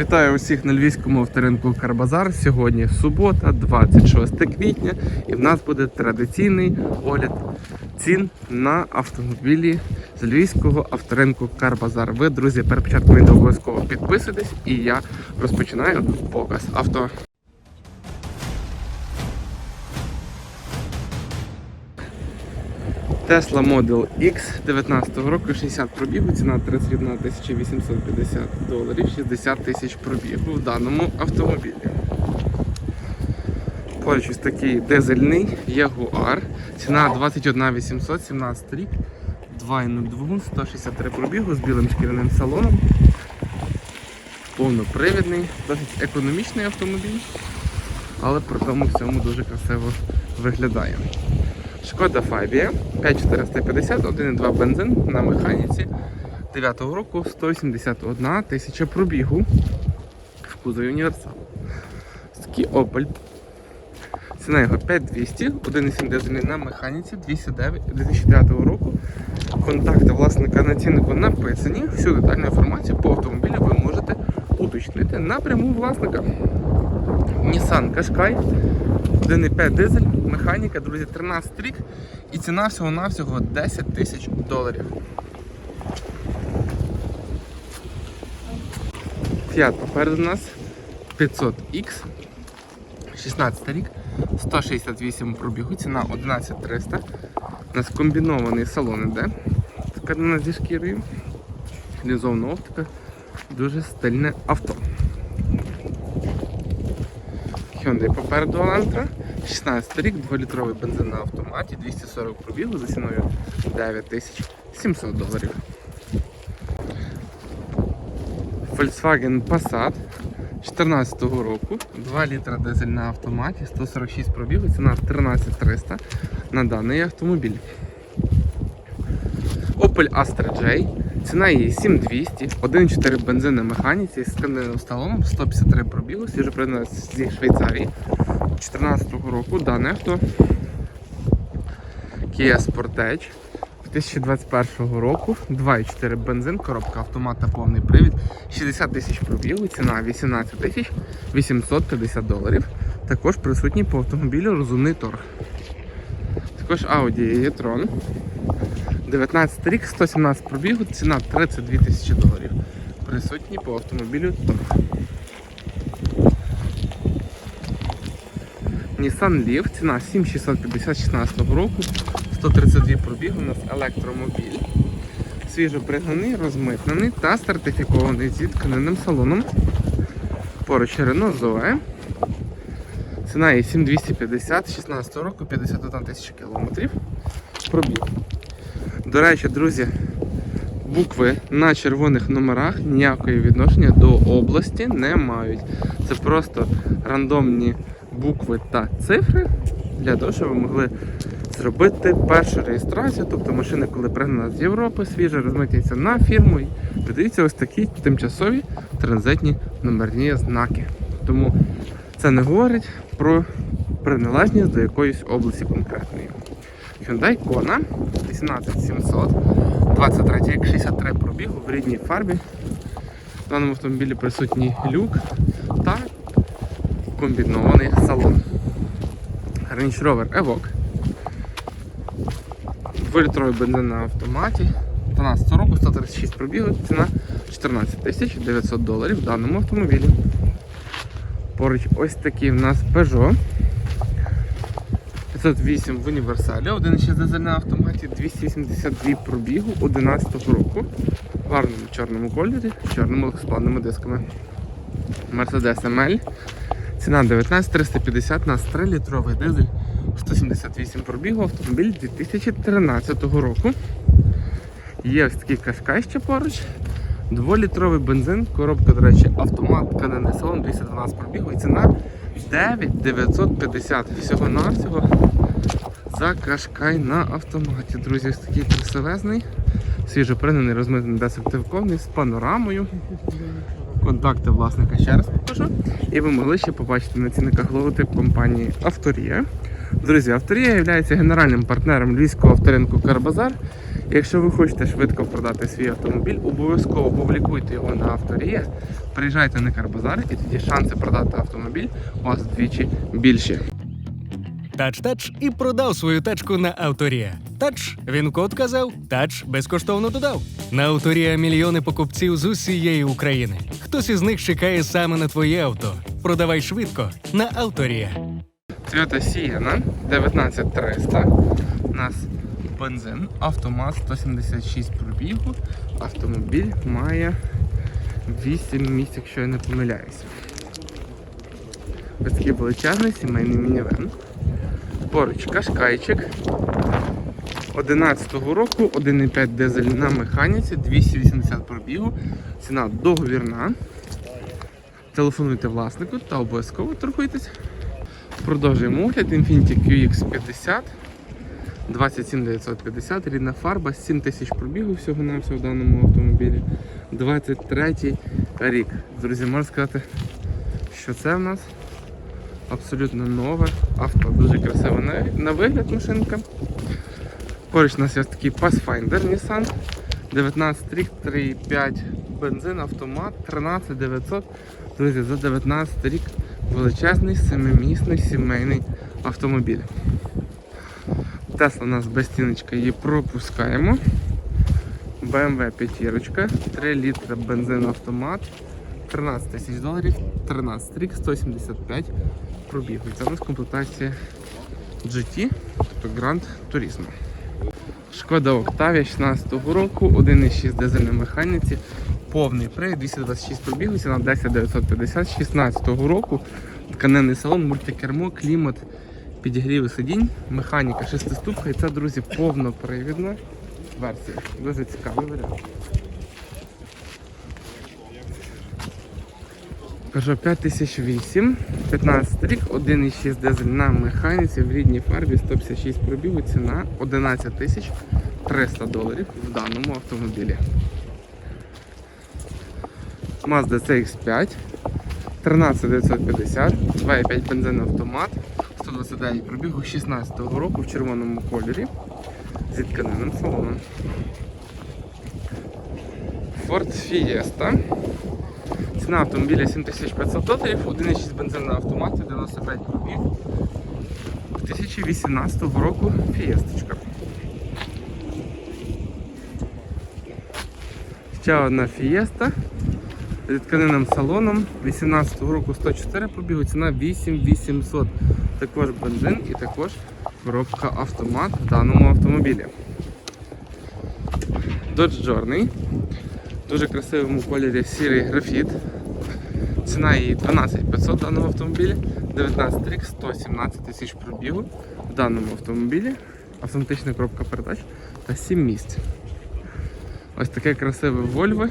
Вітаю усіх на львівському авторинку Карбазар. Сьогодні субота, 26 квітня, і в нас буде традиційний огляд цін на автомобілі з львівського авторинку Карбазар. Ви, друзі, перед початком обов'язково підписуйтесь, і я розпочинаю показ авто. Tesla Model X 19 року 60 пробігу, ціна 31 850 доларів, 60 тисяч пробігу в даному автомобілі. Поруч ось такий дизельний Jaguar, ціна 21 817 рік, 2.0 двигун, 163 пробігу з білим шкіряним салоном. Повнопривідний, досить економічний автомобіль, але при тому всьому дуже красиво виглядає. Шкода Фабія 5450, 1,2 бензин на механіці 9 року 181 тисяча пробігу в кузові універсал. Такий Opel. Ціна його 5200, 1,7 дизельний на механіці 209 2009 року. Контакти власника на написані. Всю детальну інформацію по автомобілю ви можете уточнити напряму власника. Nissan Qashqai 1,5 дизель, механіка, друзі, 13 рік і ціна всього-навсього 10 тисяч доларів. Fiat попереду нас 500X, 16 рік, 168 пробігу, ціна 11300. У нас комбінований салон іде. Тканина зі шкірою, лізовна оптика, дуже стильне авто. Hyundai попереду Elantra, 16 рік, 2-літровий бензин на автоматі, 240 пробігу за ціною 9700 доларів. Volkswagen Passat 14 року, 2 літра дизель на автоматі, 146 пробігу, ціна 13300 на даний автомобіль. Opel Astra J, ціна її 7200, 1,4 бензин на механіці з тканинним сталоном, 153 пробігу, свіже придана зі Швейцарії 2014 року. Дане авто Kia Sportage 2021 року, 2,4 бензин, коробка автомат та повний привід, 60 тисяч пробігу, ціна 18 тисяч 850 доларів. Також присутній по автомобілю розумний торг. Також Audi e-tron 19 рік, 117 пробігу, ціна 32 тисячі доларів. Присутній по автомобілю торг. Nissan Leaf, ціна 7650 16 року, 132 пробігу, у нас електромобіль. Свіжо пригнаний, розмитнений та сертифікований зі тканинним салоном. Поруч Renault Zoe. Ціна є 7250 16 року, 51 тисяча кілометрів. Пробіг. До речі, друзі, букви на червоних номерах ніякої відношення до області не мають. Це просто рандомні букви та цифри для того, щоб ви могли зробити першу реєстрацію. Тобто машина, коли пригнана з Європи, свіже розмитняться на фірму і видаються ось такі тимчасові транзитні номерні знаки. Тому це не говорить про приналежність до якоїсь області конкретної. Hyundai Kona 18700, 23 рік, 63 пробігу в рідній фарбі. В даному автомобілі присутній люк комбінований салон. Range Rover Evoque. 2-літровий бензин на автоматі. 12 року, 136 пробігу, ціна 14 тисяч 900 доларів в даному автомобілі. Поруч ось такий в нас Peugeot 508 в універсалі, 1,6 дизель на автоматі, 282 пробігу 11 року. В гарному чорному кольорі, з чорними легкосплавними дисками. Mercedes ML. Ціна 19 350 на 3-літровий дизель 178 пробігу, автомобіль 2013 року. Є ось такий кашкай ще поруч. Дволітровий бензин, коробка, до речі, автомат, тканинний салон, 212 пробігу і ціна 9950 всього-навсього за кашкай на автоматі. Друзі, ось такий красивезний, свіжопринений, розмитий десертивковний з панорамою. Контакти власника ще раз покажу. І ви могли ще побачити на цінниках логотип компанії Авторія. Друзі, Авторія є генеральним партнером львівського авторинку Карбазар. Якщо ви хочете швидко продати свій автомобіль, обов'язково публікуйте його на авторія, приїжджайте на Карбазар і тоді шанси продати автомобіль у вас вдвічі більші. Тач-тач і продав свою тачку на Авторія. Тач, він код казав, тач безкоштовно додав. На Авторія мільйони покупців з усієї України. Хтось із них чекає саме на твоє авто. Продавай швидко на Авторія. Toyota Sienna 19300. У нас бензин, автомат 176 пробігу. Автомобіль має 8 місць, якщо я не помиляюся. Ось такий величезний сімейний мінівен. Поруч кашкайчик. 11-го року 1,5 дизель на механіці, 280 пробігу. Ціна договірна. Телефонуйте власнику та обов'язково торгуйтесь. Продовжуємо огляд Infiniti QX50 27950, рідна фарба, 7 тисяч пробігу всього на всього в даному автомобілі. 23 рік. Друзі, можна сказати, що це в нас абсолютно нове авто. Дуже красиве на, на вигляд машинка. Поруч у нас є такий Pathfinder Nissan. 19 рік, 3,5 бензин, автомат, 13900. Друзі, за 19 рік величезний семимісний сімейний автомобіль. Тесла у нас без стіночка, її пропускаємо. BMW 5, 3 літра бензин автомат, 13 тисяч доларів, 13 рік, 175 пробігу. Це у нас комплектація GT, тобто Grand Turismo. Шкода Octavia 16 року, 1,6 дизель на механіці, повний привід, 226 пробігу, ціна 10950, 16-го року, тканинний салон, мультикермо, клімат, підігріви сидінь, механіка 6 ступка і це, друзі, повнопривідна версія. Дуже цікавий варіант. Кажу 5008, 15 рік, 1,6 дизель на механіці в рідній фарбі 156 пробігу, ціна 11 тисяч 300 доларів в даному автомобілі. Mazda CX5, 13950, 2,5 бензин автомат, 129 пробігу 16 року в червоному кольорі зі тканинним салоном. Ford Fiesta. Ціна автомобіля 7500 доларів, 1,6 бензин на автоматі, 95 пробіг. 2018 року фієсточка. Ще одна фієста з тканинним салоном. 18 року 104 пробігу, ціна 8800. Також бензин і також коробка автомат в даному автомобілі. Dodge Journey. В дуже красивому кольорі сірий графіт. Ціна її 12500 даного автомобіля, 19 рік, 117 тисяч пробігу в даному автомобілі, автоматична коробка передач та 7 місць. Ось таке красиве Volvo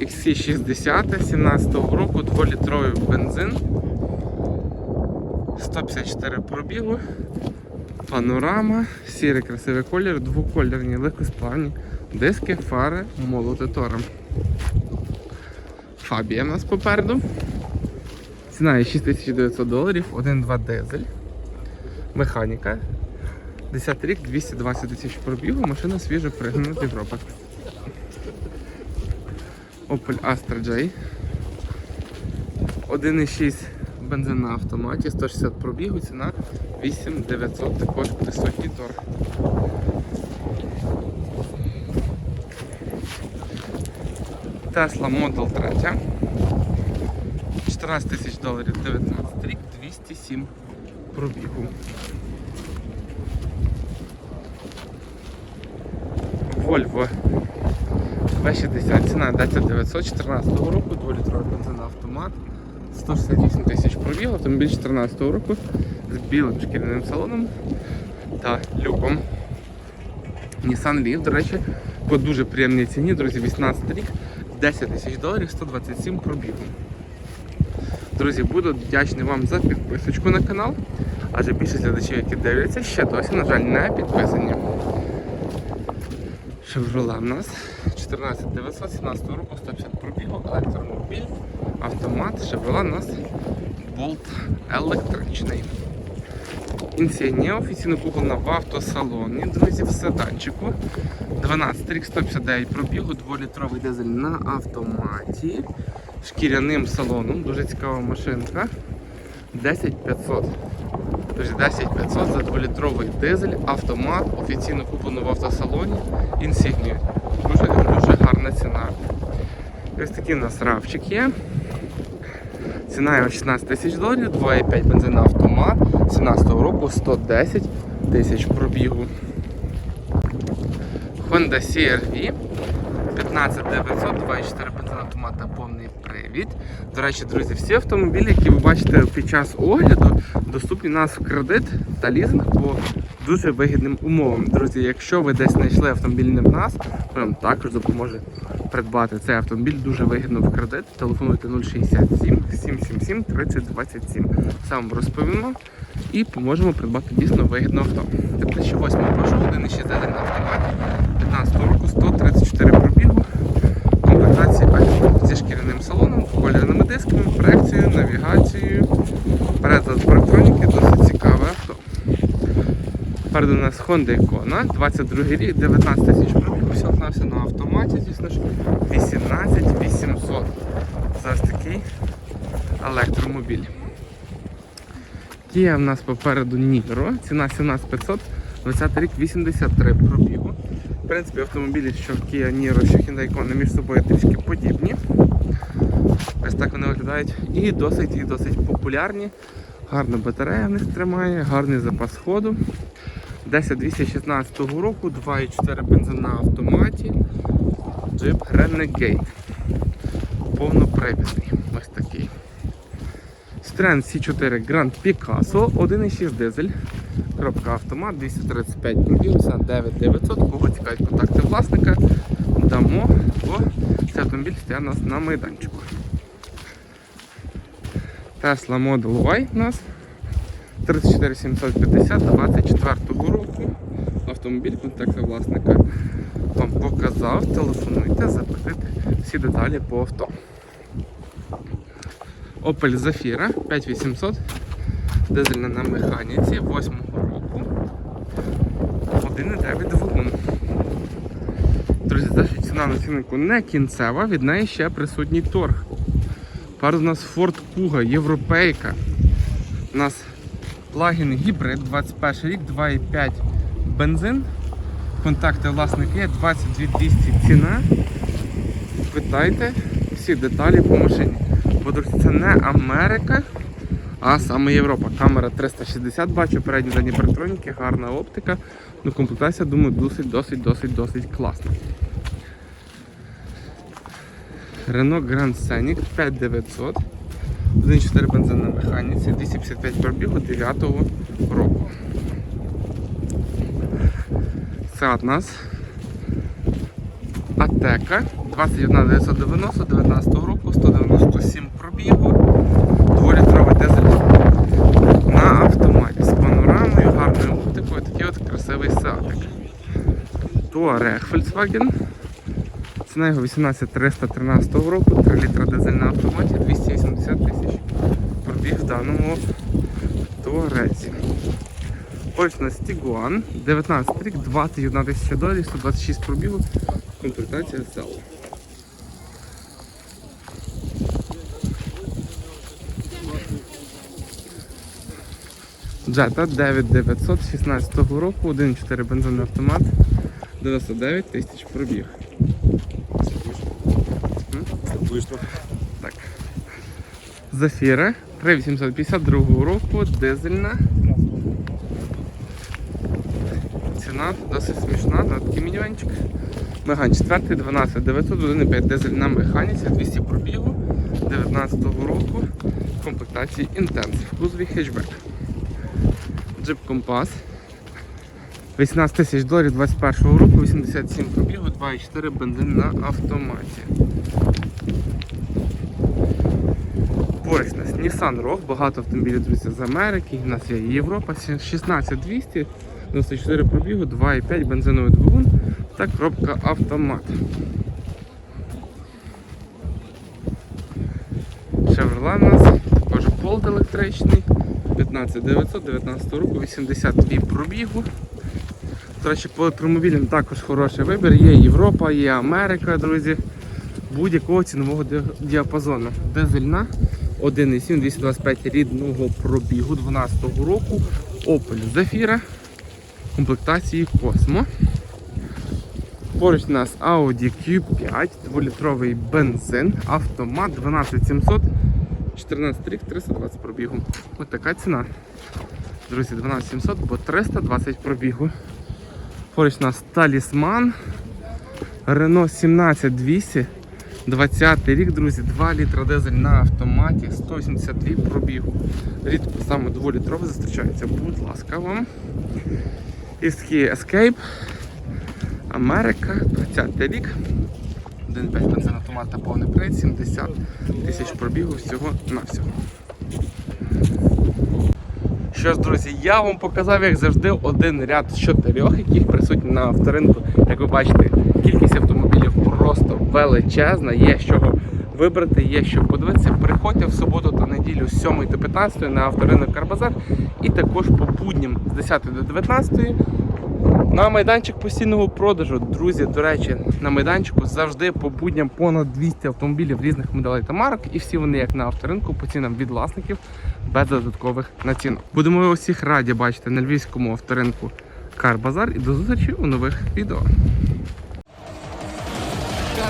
XC60 17 року, 2-літровий бензин, 154 пробігу, панорама, сірий красивий колір, двокольорні, легкосплавні, диски, фари, молототором. Фабія в нас попереду. Ціна є 6900 доларів, 1,2 дизель. Механіка. 10 рік, 220 тисяч пробігу, машина свіжо пригнана з Європи. Opel Astra J. 1,6 бензин на автоматі, 160 пробігу, ціна 8900, також присутній торг. Tesla Model 3. 14 тисяч доларів 19 рік, 207 пробігу. Volvo V60, ціна 10914 року, 2-літровий бензин автомат, 168 тисяч пробігу, автомобіль 14 року з білим шкіряним салоном та люком. Nissan Leaf, до речі, по дуже приємній ціні, друзі, 18 рік, 10 тисяч доларів, 127 пробігу. Друзі, буду вдячний вам за підписочку на канал, адже більшість глядачів, які дивляться, ще досі, на жаль, не підписані. Chevrolet в нас 14917 року, 150 пробігу, електромобіль, автомат, Chevrolet у нас Bolt електричний. Insignia офіційно куплена в автосалоні, друзі, в седанчику. 12 рік 159 пробігу, 2-літровий дизель на автоматі, шкіряним салоном, дуже цікава машинка. 10500. Друзі, 10500 за 2-літровий дизель, автомат, офіційно куплено в автосалоні, Insignia. Дуже, дуже гарна ціна. Ось такий у нас равчик є. Ціна його 16 тисяч доларів, 2,5 бензин на автомат, 17 року 110 тисяч пробігу. Honda CR-V 15900, 2,4 бензин автомат та повний привід. До речі, друзі, всі автомобілі, які ви бачите під час огляду, доступні у нас в кредит та лізинг по дуже вигідним умовам. Друзі, якщо ви десь знайшли автомобіль не в нас, ми вам також допоможе придбати цей автомобіль дуже вигідно в кредит. Телефонуйте 067 777 3027. Все вам розповімо і поможемо придбати дійсно вигідне авто. 2008 прошу 1,6 на автоматі 15 року 134 пробігу. Комплектації зі шкіряним салоном, колірними дисками, проекцією, навігацією. Переклад електроніки досить цікаве авто. Попереду у нас Honda Icona, 22 рік, 19 тисяч пробігу, все на все на автоматі, звісно ж, 18 800. Це ось такий електромобіль. Kia в нас попереду Niro, ціна 17500, 20 рік 83 пробігу. В принципі, автомобілі, що Kia Niro, що Hyundai Kona між собою трішки подібні. Ось так вони виглядають. І досить і досить популярні. Гарна батарея в них тримає, гарний запас ходу. 10216 року, 2,4 бензин на автоматі. Jeep Renegade. Повнопривідний. Ось такий. Citroen C4 Grand Picasso, 1,6 дизель. Коробка автомат, 235 пробігів, 9900. Кого цікавить контакти власника, дамо, бо цей автомобіль стоїть у нас на майданчику. Tesla Model Y у нас 34750 24 року. Автомобіль контакти власника вам показав. Телефонуйте, запитайте всі деталі по авто. Opel Zafira 5800, дизельна на механіці 8 року. 1,9 двигун. Друзі, наша ціна на ціннику не кінцева, від неї ще присутній торг. Пару у нас Ford Kuga, європейка. У нас плагін гібрид 21 рік, 2,5 бензин. Контакти власника є 22200 ціна. Питайте всі деталі по машині. Друзі, це не Америка, а саме Європа. Камера 360 бачу, передні задні парктроніки, гарна оптика. Ну, комплектація, думаю, досить, досить, досить, досить класна. Renault Grand Scenic 5900. 1,4 бензин на механіці, 255 пробігу 9 року. Це от нас Атека 21990 19 року, 197 пробігу, 2-літровий дизель на автоматі з панорамою, гарною оптикою, такий от красивий сеатик. Touareg Volkswagen. Ціна його 18313 року, 3 літра дизель на автоматі, 280 тисяч пробіг в даному Туарезі. Ось у нас Tiguan, 19 рік, 21 тисяча доларів, 126 пробігу, комплектація SL. Jetta 9900 16 року, 1.4 бензинний автомат, 99 тисяч пробіг. Вийшло. Зафіра 3852 року, дизельна. Ціна досить смішна, на такий мінівенчик. Меган 4, 12 900, 1,5 дизель на механіці, 200 пробігу 19 року, комплектації Intensive, кузові хетчбек. Джип Компас. 18 тисяч доларів 21 року, 87 пробігу, 2,4 бензин на автоматі. Поруч нас Nissan Rogue, багато автомобілів друзі з Америки, у нас є Європа, 16200, 94 пробігу, 2,5 бензиновий двигун та коробка автомат. Chevrolet у нас, також Bolt електричний, 15 900 19 року, 82 пробігу. До по електромобілям також хороший вибір. Є Європа, є Америка, друзі. Будь-якого цінового діапазону. Дизельна 1,7 225 рідного пробігу 12 року. Opel Zafira комплектації Cosmo. Поруч у нас Audi Q5, 2-літровий бензин, автомат 12700, 14 рік, 320 пробігу. Ось така ціна. Друзі, 12700, бо 320 пробігу. Поруч у нас талісман. Renault 17200, 20 рік, друзі, 2 літра дизель на автоматі, 182 пробігу. Рідко саме 2-літровий зустрічається, будь ласка вам. І такий Escape. Америка, 20 рік. 1,5 бензин автомат та повний привід, 70 тисяч пробігу всього на всього. Що ж, друзі, я вам показав, як завжди, один ряд з чотирьох, яких присутні на авторинку. Як ви бачите, кількість автомобілів просто величезна, є з чого вибрати, є що подивитися. Приходьте в суботу та неділю з 7 до 15 на авторинок Карбазар і також по будням з 10 до 19 на майданчик постійного продажу. Друзі, до речі, на майданчику завжди по будням понад 200 автомобілів різних моделей та марок, і всі вони як на авторинку по цінам від власників без додаткових націнок. Будемо усіх раді бачити на львівському авторинку Карбазар і до зустрічі у нових відео.